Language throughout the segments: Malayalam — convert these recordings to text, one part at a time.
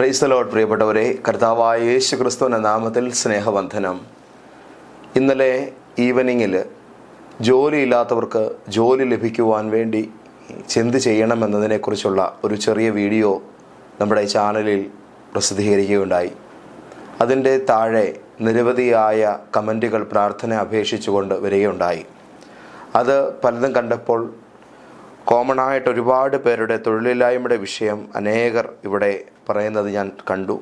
പ്രൈസ് ലോഡ് പ്രിയപ്പെട്ടവരെ കർത്താവായ യേശു ക്രിസ്തുവിന്റെ നാമത്തിൽ സ്നേഹവന്ധനം ഇന്നലെ ഈവനിങ്ങിൽ ജോലിയില്ലാത്തവർക്ക് ജോലി ലഭിക്കുവാൻ വേണ്ടി ചെന്ത് ചെയ്യണമെന്നതിനെക്കുറിച്ചുള്ള ഒരു ചെറിയ വീഡിയോ നമ്മുടെ ചാനലിൽ പ്രസിദ്ധീകരിക്കുകയുണ്ടായി. അതിന്റെ താഴെ നിരവധിയായ കമന്റുകൾ പ്രാർത്ഥന അപേക്ഷിച്ചുകൊണ്ട് വരികയുണ്ടായി. അത് പലതും കണ്ടപ്പോൾ കോമണായിട്ട് ഒരുപാട് പേരുടെ തൊഴിലില്ലായ്മയുടെ വിഷയം അനേകർ ഇവിടെ പറയുന്നത് ഞാൻ കണ്ടു.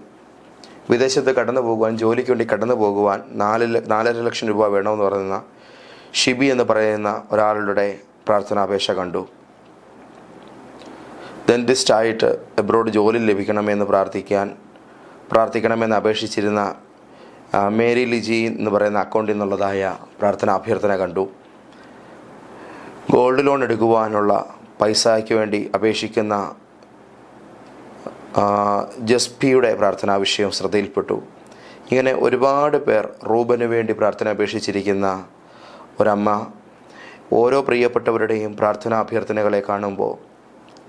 വിദേശത്ത് കടന്നു പോകുവാൻ ജോലിക്ക് വേണ്ടി കടന്നു പോകുവാൻ നാല് നാലര ലക്ഷം രൂപ വേണമെന്ന് പറയുന്ന ഷിബി എന്ന് പറയുന്ന ഒരാളുടെ പ്രാർത്ഥനാപേക്ഷ കണ്ടു. ഡെന്റിസ്റ്റായിട്ട് എബ്രോഡ് ജോലി ലഭിക്കണമെന്ന് പ്രാർത്ഥിക്കാൻ പ്രാർത്ഥിക്കണമെന്ന് അപേക്ഷിച്ചിരുന്ന മേരി ലിജി എന്ന് പറയുന്ന അക്കൗണ്ടിൽ നിന്നുള്ളതായ പ്രാർത്ഥന അഭ്യർത്ഥന കണ്ടു. ഗോൾഡ് ലോൺ എടുക്കുവാനുള്ള പൈസയ്ക്ക് വേണ്ടി അപേക്ഷിക്കുന്ന ജസ്പിയുടെ പ്രാർത്ഥനാ വിഷയം ശ്രദ്ധയിൽപ്പെട്ടു. ഇങ്ങനെ ഒരുപാട് പേർ റൂബന് വേണ്ടി പ്രാർത്ഥന അപേക്ഷിച്ചിരിക്കുന്ന ഒരമ്മ ഓരോ പ്രിയപ്പെട്ടവരുടെയും പ്രാർത്ഥനാ അഭ്യർത്ഥനകളെ കാണുമ്പോൾ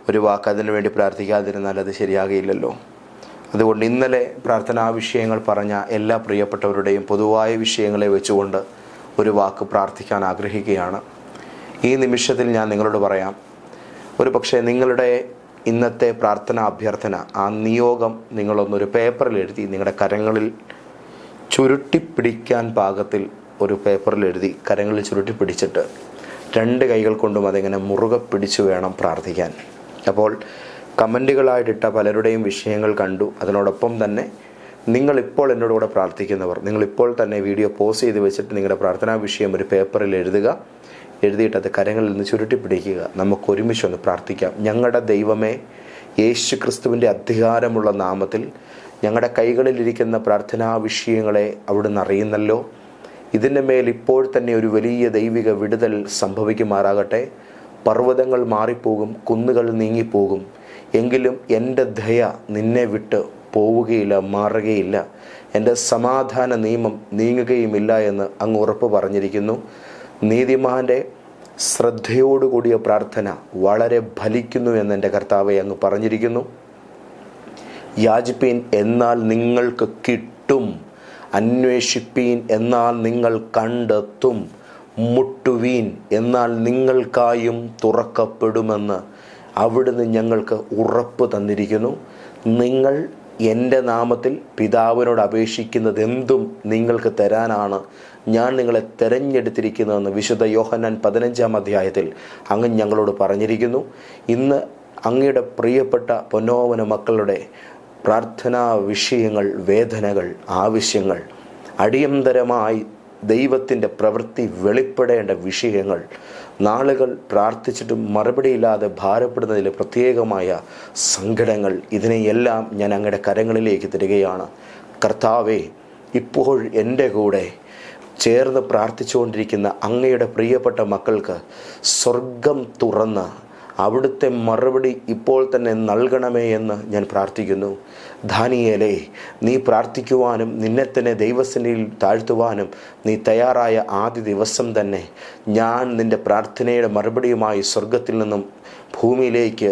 ഒരു വാക്ക് അതിനു വേണ്ടി പ്രാർത്ഥിക്കാതിരുന്നാൽ അത് ശരിയാകില്ലല്ലോ അതുകൊണ്ട് ഇന്നലെ പ്രാർത്ഥനാ വിഷയങ്ങൾ പറഞ്ഞ എല്ലാ പ്രിയപ്പെട്ടവരുടെയും പൊതുവായ വിഷയങ്ങളെ വെച്ചുകൊണ്ട് ഒരു വാക്ക് പ്രാർത്ഥിക്കാൻ ആഗ്രഹിക്കുകയാണ്. ഈ നിമിഷത്തിൽ ഞാൻ നിങ്ങളോട് പറയാം. ഒരു പക്ഷേ നിങ്ങളുടെ ഇന്നത്തെ പ്രാർത്ഥന അഭ്യർത്ഥന ആ നിയോഗം നിങ്ങളൊന്നൊരു പേപ്പറിൽ എഴുതി നിങ്ങളുടെ കരങ്ങളിൽ ചുരുട്ടിപ്പിടിക്കാൻ പാകത്തിൽ ഒരു പേപ്പറിൽ എഴുതി കരങ്ങളിൽ ചുരുട്ടി പിടിച്ചിട്ട് രണ്ട് കൈകൾ കൊണ്ടും അതിങ്ങനെ മുറുകെ പിടിച്ചു വേണം പ്രാർത്ഥിക്കാൻ. അപ്പോൾ കമന്റുകളായിട്ടിട്ട പലരുടെയും വിഷയങ്ങൾ കണ്ടു. അതിനോടൊപ്പം തന്നെ നിങ്ങളിപ്പോൾ എന്നോട് കൂടെ പ്രാർത്ഥിക്കുന്നവർ നിങ്ങളിപ്പോൾ തന്നെ വീഡിയോ പോസ് ചെയ്ത് വെച്ചിട്ട് നിങ്ങളുടെ പ്രാർത്ഥനാ വിഷയം ഒരു പേപ്പറിൽ എഴുതുക. എഴുതിയിട്ട് അത് കരങ്ങളിൽ നിന്ന് ചുരുട്ടിപ്പിടിക്കുക. നമുക്ക് ഒരുമിച്ച് ഒന്ന് പ്രാർത്ഥിക്കാം. ഞങ്ങളുടെ ദൈവമേ യേശു ക്രിസ്തുവിന്റെ അധികാരമുള്ള നാമത്തിൽ ഞങ്ങളുടെ കൈകളിലിരിക്കുന്ന പ്രാർത്ഥനാ വിഷയങ്ങളെ അവിടുന്ന് അറിയുന്നല്ലോ. ഇതിന്റെ മേൽ ഇപ്പോൾ തന്നെ ഒരു വലിയ ദൈവിക വിടുതൽ സംഭവിക്കുമാറാകട്ടെ. പർവതങ്ങൾ മാറിപ്പോകും കുന്നുകൾ നീങ്ങിപ്പോകും. എങ്കിലും എന്റെ ദയ നിന്നെ വിട്ട് പോവുകയില്ല മാറുകയില്ല. എന്റെ സമാധാന നിയമം നീങ്ങുകയുമില്ല എന്ന് അങ്ങ് ഉറപ്പ് പറഞ്ഞിരിക്കുന്നു. നീതിമാന്റെ ശ്രദ്ധയോടുകൂടിയ പ്രാർത്ഥന വളരെ ഫലിക്കുന്നു എന്ന് എന്റെ കർത്താവെ അങ്ങ് പറഞ്ഞിരിക്കുന്നു. യാജിപ്പീൻ എന്നാൽ നിങ്ങൾക്ക് കിട്ടും. അന്വേഷിപ്പീൻ എന്നാൽ നിങ്ങൾ കണ്ടെത്തും. മുട്ടുവീൻ എന്നാൽ നിങ്ങൾക്കായും തുറക്കപ്പെടുമെന്ന് അവിടുന്ന് ഞങ്ങൾക്ക് ഉറപ്പ് തന്നിരിക്കുന്നു. നിങ്ങൾ എന്റെ നാമത്തിൽ പിതാവിനോട് അപേക്ഷിക്കുന്നത് എന്തും നിങ്ങൾക്ക് തരാനാണ്. ഞാൻ നിങ്ങളെ തെരഞ്ഞെടുത്തിരിക്കുന്നതെന്ന് വിശുദ്ധ യോഹന്നാൻ പതിനഞ്ചാം അധ്യായത്തിൽ അങ്ങ് ഞങ്ങളോട് പറഞ്ഞിരിക്കുന്നു. ഇന്ന് അങ്ങയുടെ പ്രിയപ്പെട്ട പൊന്നോവന മക്കളുടെ പ്രാർത്ഥനാ വിഷയങ്ങൾ വേദനകൾ ആവശ്യങ്ങൾ അടിയന്തരമായി ദൈവത്തിന്റെ പ്രവൃത്തി വെളിപ്പെടേണ്ട വിഷയങ്ങൾ നാളുകൾ പ്രാർത്ഥിച്ചിട്ടും മറുപടിയില്ലാതെ ഭാരപ്പെടുന്നതിൽ പ്രത്യേകമായ സങ്കടങ്ങൾ ഇതിനെയെല്ലാം ഞാൻ അങ്ങയുടെ കരങ്ങളിലേക്ക് തരികയാണ്. കർത്താവെ ഇപ്പോൾ എന്റെ കൂടെ ചേർന്ന് പ്രാർത്ഥിച്ചുകൊണ്ടിരിക്കുന്ന അങ്ങയുടെ പ്രിയപ്പെട്ട മക്കൾക്ക് സ്വർഗം തുറന്ന് അവിടുത്തെ മറുപടി ഇപ്പോൾ തന്നെ നൽകണമേ എന്ന് ഞാൻ പ്രാർത്ഥിക്കുന്നു. ധാനിയേലേ നീ പ്രാർത്ഥിക്കുവാനും നിന്നെ തന്നെ ദൈവസന്നിധിയിൽ താഴ്ത്തുവാനും നീ തയ്യാറായ ആദ്യ ദിവസം തന്നെ ഞാൻ നിന്റെ പ്രാർത്ഥനയുടെ മറുപടിയുമായി സ്വർഗത്തിൽ നിന്നും ഭൂമിയിലേക്ക്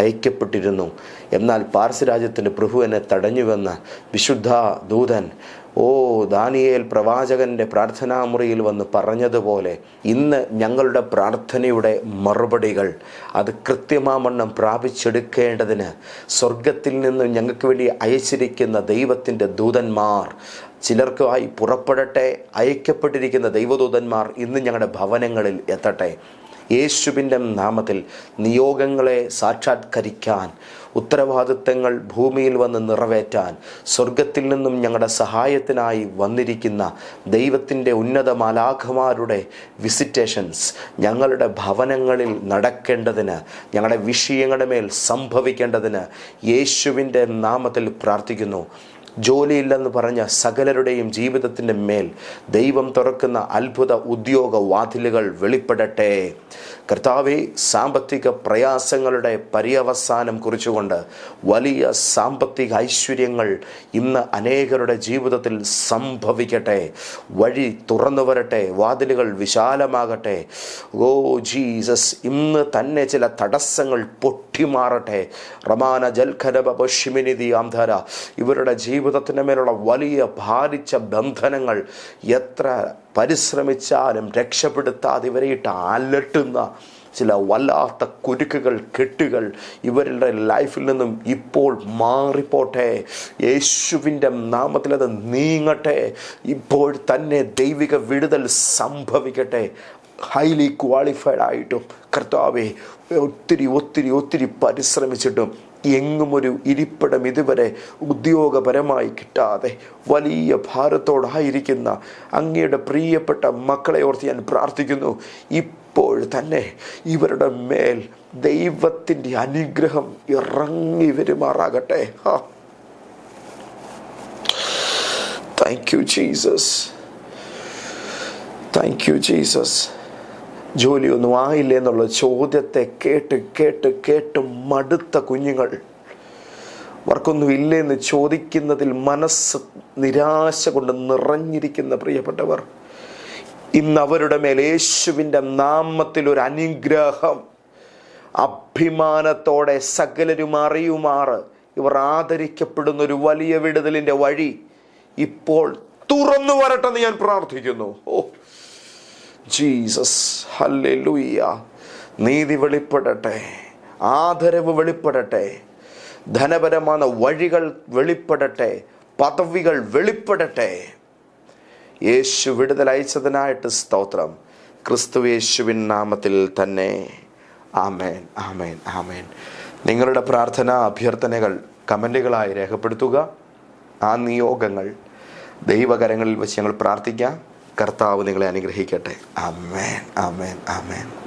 അയക്കപ്പെട്ടിരുന്നു. എന്നാൽ പാർസ് രാജ്യത്തിന്റെ പ്രഭു എന്നെ തടഞ്ഞുവെന്ന് വിശുദ്ധ ദൂതൻ ഓ ദാനിയേൽ പ്രവാചകന്റെ പ്രാർത്ഥനാമുറിയിൽ വന്ന് പറഞ്ഞതുപോലെ ഇന്ന് ഞങ്ങളുടെ പ്രാർത്ഥനയുടെ മറുപടികൾ അത് കൃത്യമാമണ്ണം പ്രാപിച്ചെടുക്കേണ്ടതിന് സ്വർഗത്തിൽ നിന്നും ഞങ്ങൾക്ക് വേണ്ടി അയച്ചിരിക്കുന്ന ദൈവത്തിന്റെ ദൂതന്മാർ ചിലർക്കായി പുറപ്പെടട്ടെ അയക്കപ്പെട്ടിരിക്കുന്ന ദൈവദൂതന്മാർ ഇന്ന് ഞങ്ങളുടെ ഭവനങ്ങളിൽ എത്തട്ടെ. യേശുവിന്റെ നാമത്തിൽ നിയോഗങ്ങളെ സാക്ഷാത്കരിക്കാൻ ഉത്തരവാദിത്തങ്ങൾ ഭൂമിയിൽ വന്ന് നിറവേറ്റാൻ സ്വർഗത്തിൽ നിന്നും ഞങ്ങളുടെ സഹായത്തിനായി വന്നിരിക്കുന്ന ദൈവത്തിന്റെ ഉന്നത മാലാഖമാരുടെ വിസിറ്റേഷൻസ് ഞങ്ങളുടെ ഭവനങ്ങളിൽ നടക്കേണ്ടതിന് ഞങ്ങളുടെ വിഷയങ്ങളുടെ മേൽ സംഭവിക്കേണ്ടതിന് യേശുവിന്റെ നാമത്തിൽ പ്രാർത്ഥിക്കുന്നു. ജോലിയില്ലെന്ന് പറഞ്ഞ സകലരുടെയും ജീവിതത്തിന്റെ മേൽ ദൈവം തുറക്കുന്ന അത്ഭുത ഉദ്യോഗ വാതിലുകൾ വെളിപ്പെടട്ടെ. കർത്താവെ സാമ്പത്തിക പ്രയാസങ്ങളുടെ പര്യവസാനം കുറിച്ചുകൊണ്ട് വലിയ സാമ്പത്തിക ഐശ്വര്യങ്ങൾ ഇന്ന് അനേകരുടെ ജീവിതത്തിൽ സംഭവിക്കട്ടെ. വഴി തുറന്നു വരട്ടെ വാതിലുകൾ വിശാലമാകട്ടെ. ഓ ജീസസ് ഇന്ന് തന്നെ ചില തടസ്സങ്ങൾ പൊട്ടിമാറട്ടെ. റമാന ജൽഖരബ പശ്മിനിധി ആംധാര ഇവരുടെ ജീവിതത്തിന് മേലുള്ള വലിയ ഭാരിച്ച ബന്ധനങ്ങൾ എത്ര പരിശ്രമിച്ചാലും രക്ഷപ്പെടുത്താതെ ഇവരെയിട്ട് അലട്ടുന്ന ചില വല്ലാത്ത കുരുക്കുകൾ കെട്ടുകൾ ഇവരുടെ ലൈഫിൽ നിന്നും ഇപ്പോൾ മാറിപ്പോട്ടെ. യേശുവിന്റെ നാമത്തിൽ അത് നീങ്ങട്ടെ. ഇപ്പോൾ തന്നെ ദൈവിക വിടുതൽ സംഭവിക്കട്ടെ. ഹൈലി ക്വാളിഫൈഡ് ആയിട്ടും കർത്താവെ ഒത്തിരി ഒത്തിരി ഒത്തിരി പരിശ്രമിച്ചിട്ടും എങ്ങും ഒരു ഇരിപ്പിടം ഇതുവരെ ഉദ്യോഗപരമായി കിട്ടാതെ വലിയ ഭാരത്തോടായിരിക്കുന്ന അങ്ങയുടെ പ്രിയപ്പെട്ട മക്കളെ ഓർത്ത് ഞാൻ പ്രാർത്ഥിക്കുന്നു. ഇപ്പോൾ തന്നെ ഇവരുടെ മേൽ ദൈവത്തിന്റെ അനുഗ്രഹം ഇറങ്ങി വരുമാറാകട്ടെ. ഹാ. Thank you Jesus thank you Jesus ജോലിയൊന്നും ആയില്ല എന്നുള്ള ചോദ്യത്തെ കേട്ട് കേട്ട് കേട്ട് മടുത്ത കുഞ്ഞുങ്ങൾ. വർക്കൊന്നും ഇല്ലെന്ന് ചോദിക്കുന്നതിൽ മനസ്സ് നിരാശ കൊണ്ട് നിറഞ്ഞിരിക്കുന്ന പ്രിയപ്പെട്ടവർ ഇന്ന് അവരുടെ മേൽ യേശുവിന്റെ നാമത്തിൽ ഒരു അനുഗ്രഹം അഭിമാനത്തോടെ സകലരും അറിയുമാറ്. ഇവർ ആദരിക്കപ്പെടുന്ന ഒരു വലിയ വിടുതലിന്റെ വഴി ഇപ്പോൾ തുറന്നു വരട്ടെന്ന് ഞാൻ പ്രാർത്ഥിക്കുന്നു. ഓ ജീസസ് ഹല്ലുയ്യ നീതി വെളിപ്പെടട്ടെ ആദരവ് വെളിപ്പെടട്ടെ ധനപരമായ വഴികൾ വെളിപ്പെടട്ടെ പദവികൾ വെളിപ്പെടട്ടെ. യേശു വിടുതൽ അയച്ചതിനായിട്ട് സ്തോത്രം. ക്രിസ്തു യേശുവിൻ നാമത്തിൽ തന്നെ. ആമേൻ ആമേൻ ആമേൻ. നിങ്ങളുടെ പ്രാർത്ഥന അഭ്യർത്ഥനകൾ കമന്റുകളായി രേഖപ്പെടുത്തുക. ആ നിയോഗങ്ങൾ ദൈവകരങ്ങളിൽ വെച്ച് ഞങ്ങൾ പ്രാർത്ഥിക്കാം. കർത്താവ് നിങ്ങളെ അനുഗ്രഹിക്കട്ടെ. അമേൻ അമേൻ ആമേൻ.